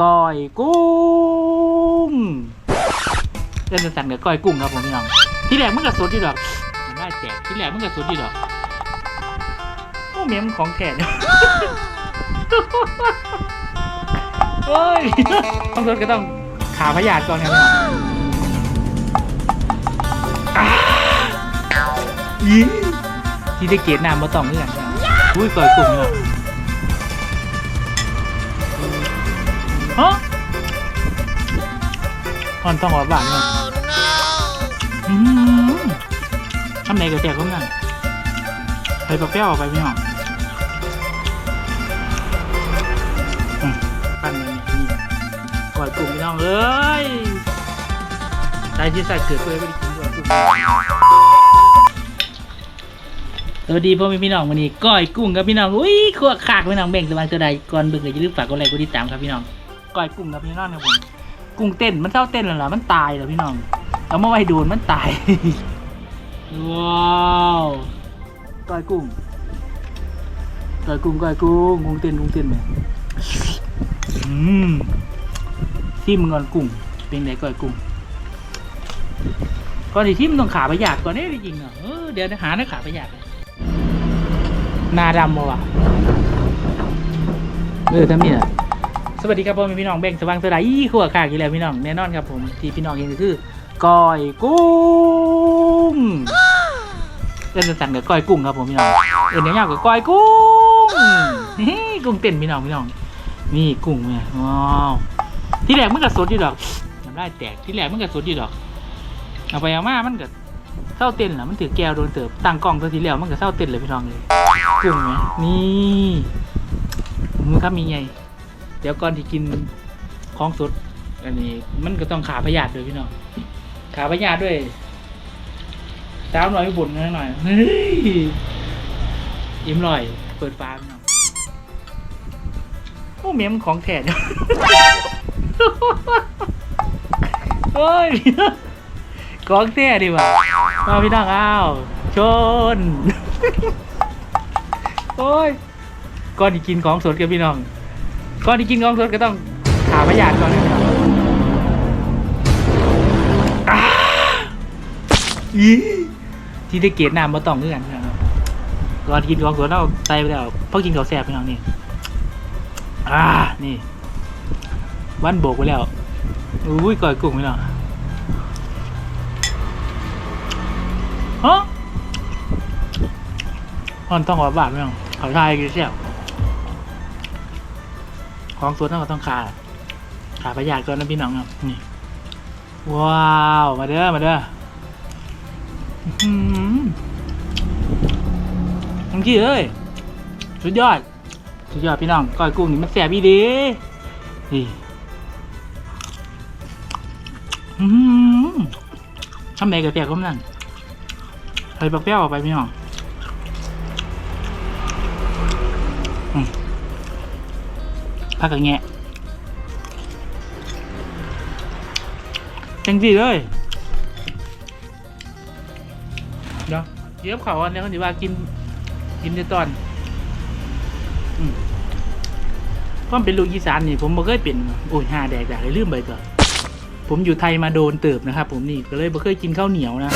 ก้อยกุ้งเล่นสั่นๆกับก้อยกุ้งครับผมพี่น้องที่แรกมันก็สดที่ดอกมันได้แจกที่แรกมันก็สดที่ดอกโอ้เมียมของแท้เนี่เฮ้ยต้องสดก็ต้องขาพยาธิก่อนครับพี่น้องที่ได้เกตน้ำมาต้องเพื่อนครับอุ้ยก้อยกุ้งเนาะ ฮะมันต้องหวานหวานเนาะอืมทำไหนก็แจกเขาเงินไปปลาเปี้ยวออกไปพี่น้องอืมปั้นมันนี่ก่อยกุ้งพี่น้องเอ้ยใจที่ใส่เกิดเพื่อไม่ได้กินก่อยกุ้งสวัสดีพ่อแม่พี่น้องวันนี้ก้อยกุ้งครับพี่น้องอุ้ยขัวขากพี่น้องแบ่งสบายตัวใดก่อนเบิ่งก็อย่าลืมฝากกดไลค์กดติดตามครับพี่น้อง ก้อยกุ้งครับพี่น้องนะผมกุ้งเต้นมันเศร้าเต้นแล้วล่ะมันตายแล้วพี่น้องเอามาไว้โดนมันตายว้าวก้อยกุ้งก้อยกุ้งก้อยกุ้งกุ้งเต้นกุ้งเต้นเลยอืมทิมก่อนกุ้งเป็นไงก้อยกุ้งก่อนที่ทิมต้องขาประหยัดก่อนนี่จริงเนาะเอเดี๋ยวนะหาหน้าขาประหยัดนาดำบ่วะเออทำนี่น่ะ สวัสดีครับพ่อแม่พี่น้องแบ่งสว่างสดายอีขัวขากอยู่แล้วพี่น้องแน่นอนครับผมที่พี่น้องเห็นก็คือก้อยกุ้งเล่นสั่นกับก้อยกุ้งครับผมพี่น้องเอ็นเนี้ยาวกับก้อยกุ้งกุ้งเต้นพี่น้องพี่น้องนี่กุ้งเนี่ยว้าวที่แรกมันก็สดอยู่ดอกทำได้แตกที่แรกมันก็สดอยู่ดอกเอาไปเอามามันก็เศร้าเต้นแหละมันถือแก้วโดนเติบตั้งกล้องตัวทีแล้วมันก็เศร้าเต้นเลยพี่น้องเลยกุ้งไหมนี่มือครับมีไง ดี๋ยวก่อนที่กินของสดอันนี้ มันก็ต้องขาพยาธิด้วยพี่น้องขาพยาธิด้วยสาวหน่อยบ่นหน่อยเฮ้ยยิ้มลอย เปิดฟ้าพี่น้องโอ้เมียมของแท้เนี่ยโอ้ยของแท้ดีว่ะมาพี่น้องอ้าวชน โอ้ยก่อนที่กินของสดกับพี่น้อง ก่อนที่กินของสดก็ต้องถามพยานก่อนนะพี่น้องอ่าอีที่ได้เกตน้ำมาต้องเงื่อนนะครับก่อนกินของสดเราไตไปแล้วเพราะกินข้าวแซ่บพี่น้องนี่อ่านี่วันโบกไปแล้วอุ้ยก่อยกุ้งพี่น้องฮะมันต้องหัวบาทพี่น้องเขาทายกินแซ่บ ของสดเราก็ต้องขาขาประหยัดก่อนนะพี่น้องครับนี่ว้าวมาเด้อมาเด้ออืมทั้งที่เอ้ยสุดยอด สุดยอดพี่น้องก้อยกุ้งนี่มันแสบอีดีนี่อืมทำไหนกับแปลกก็นั่นใส่ปักแป้วออกไปพี่น้องอืม พักกันแงะจังสิเลยเดี๋ยวเดี๋ยวเขาอันนี้เขาจะว่ากินกินในตอนอความเป็นลูกอีสานนี่ผมบ่เคยเป็นโอ้ยหาแดกดกเลยลืมไปก่อนผมอยู่ไทยมาโดนเติบนะครับผมนี่ก็เลยบ่เคยกินข้าวเหนียวนะ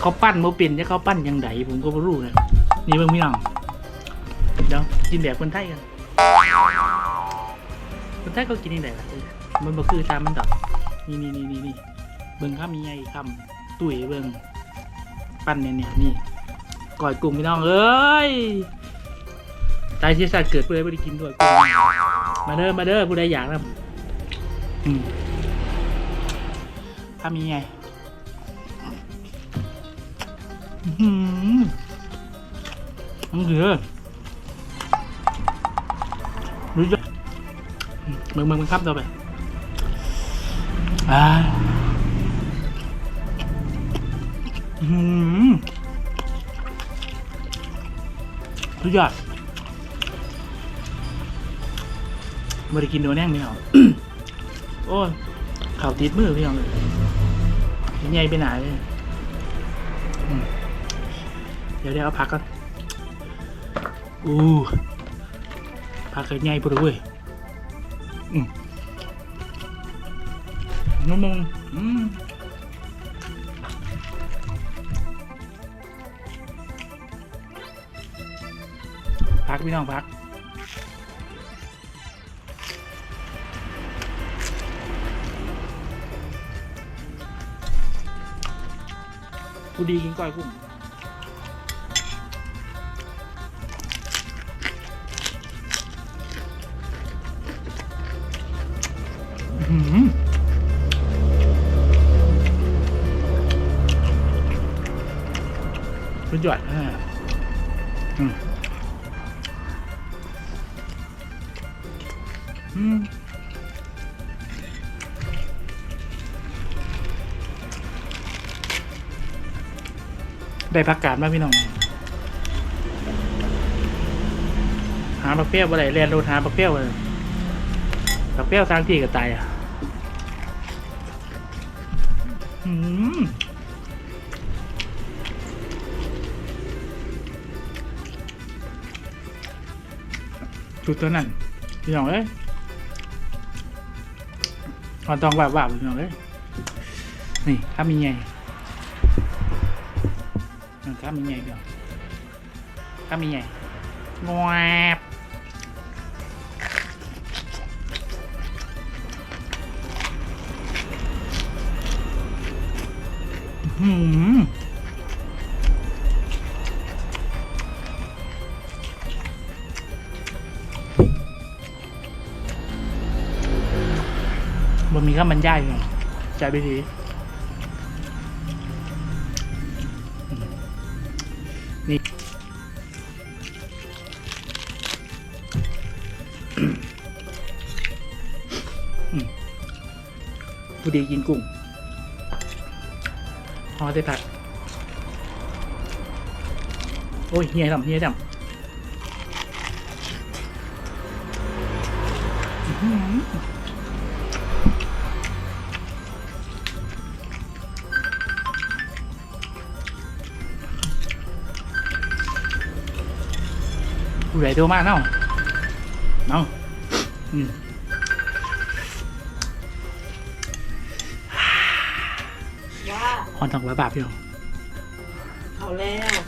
เขาปั้นบ่เป็นจะเขาปั้นยังไงผมก็บ่รู้นะนี่เบิ่งพี่น้องเดี๋ยวกินแบบคนไทยกัน คนไทยเขากินยังไงล่ะมันบ่คือตามมันดอกนี่นี่นี่นี่นี่เบิ่งข้ามีไงคำตุ๋ยเบิ่งปั้นเนี่ยเนี่ยนี่กอยกุ้งพี่น้องเอ้ยตายที่สัตว์เกิดผู้ใดไม่ได้กินด้วยมาเด้อมาเด้อผู้ใดอยากนะอืมทำยังไงอื้อหืมมันคือรู้จัก มึงมึงมึงครับต่อไปอ่าอื้อหืมสุดยอดบริกินโดนแน่งพี่น้อโอ้ยข่าวติดมือพี่น้องเลยใหญ่ไปไหนเลยเดี๋ยวเดี๋ยวเอาพักก่อนอู้พักเคยใหญ่ปุ๊บเว้ย นุ่มอืมพักพี่น้องพักผู้ดีกินก้อยกุ้ง สุดยอดอ่าอืมได้พักการมาพี่น้อง หาบักเปี้ยวอะไรเรียนรู้หาบักเปี้ยวเลยบักเปี้ยวสร้างที่กับตายอะ อืม จุดตัวนั้นพี่น้องเอ้ยตอนตองแบบแบบพี่น้องเอ้ยนี่ข้ามีไงข้ามีไงเดียวข้ามีไงงวบหืม ข้าวมันย่ายอยู่ใจไปทีนี่ผู้ดีกินกุ้งพอได้ผัก โอ้ย เฮียดำเฮียดำอื้ ผู้ใหญ่ตัวมากเนาะเนาะอืมว่าฮอนทองร้อยบาทพี่น้องเอาแล้ว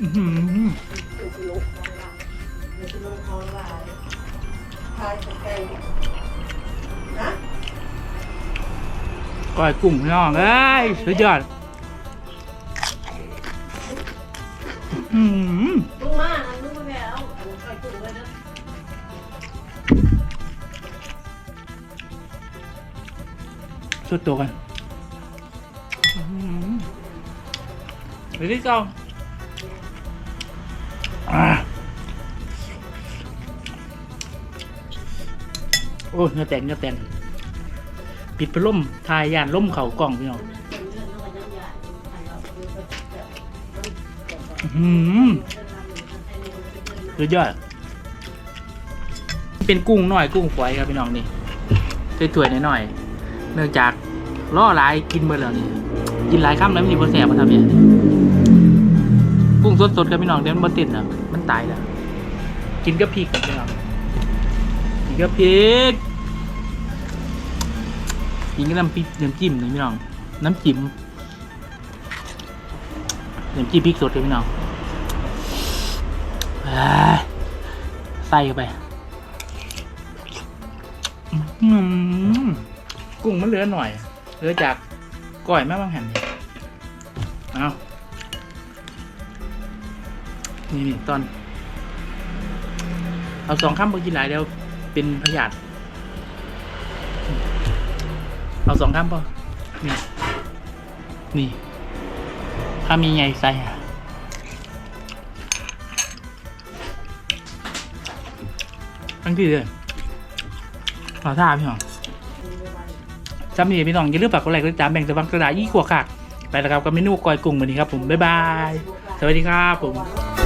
อื้อหือถูกลุกเอาละเดี๋ยวจะลงออนไลน์ทายสแกนนะก้อยกุ้งพี่น้องเอ้ยสุดยอด อื้อหือลุงมานะลุงมาแล้วเอาใส่ถุงเลยนะสุดตัวกันอื้อหือเดี๋ยวนี้ก่อนอ่าโอ้ยเงือแตกเงือแตกปิดพัดลมทายยานล่มเข่ากล่องพี่น้อง อื้อหือสุดยอด เป็นกุ้งหน่อยกุ้งฝอยครับพี่น้องนี่ถ้วยๆหน่อยๆเนื่องจากล่อหลายกินเมื่อแล้วนี่กินหลายคำแล้วมันมีบนแสบมาทำเนี่ยกุ้งสดๆครับพี่น้องเดี๋ยวมันบ่ติดนะมันตายแล้วกินกับพริกครับพี่น้องกินกับพริกกินกับน้ำพริกน้ำจิ้มนี่พี่น้องน้ำจิ้มน้ำจิ้มพริกสดครับพี่น้อง ใส่เข้าไปกุ้งมันเหลือหน่อย เหลือจากก้อยแม่บางแห่งนี่เอานี่นี่ตอน เอาสองคำไปกินหลายเดียวเป็นพยาธิเอาสองคำพอนี่ นี่ ถ้ามีไงใส่อะ ทั้งที่เลยขอท่าพี่น้องจำนี่พี่น้องอย่าลืมฝากกดไลค์กดติดตามแบ่งสวังกระดาษยี่ขวบค่ะไปแล้วครับกับเมนูกอยกุ้งวันนี้ครับผมบ๊ายบาย สวัสดีครับผม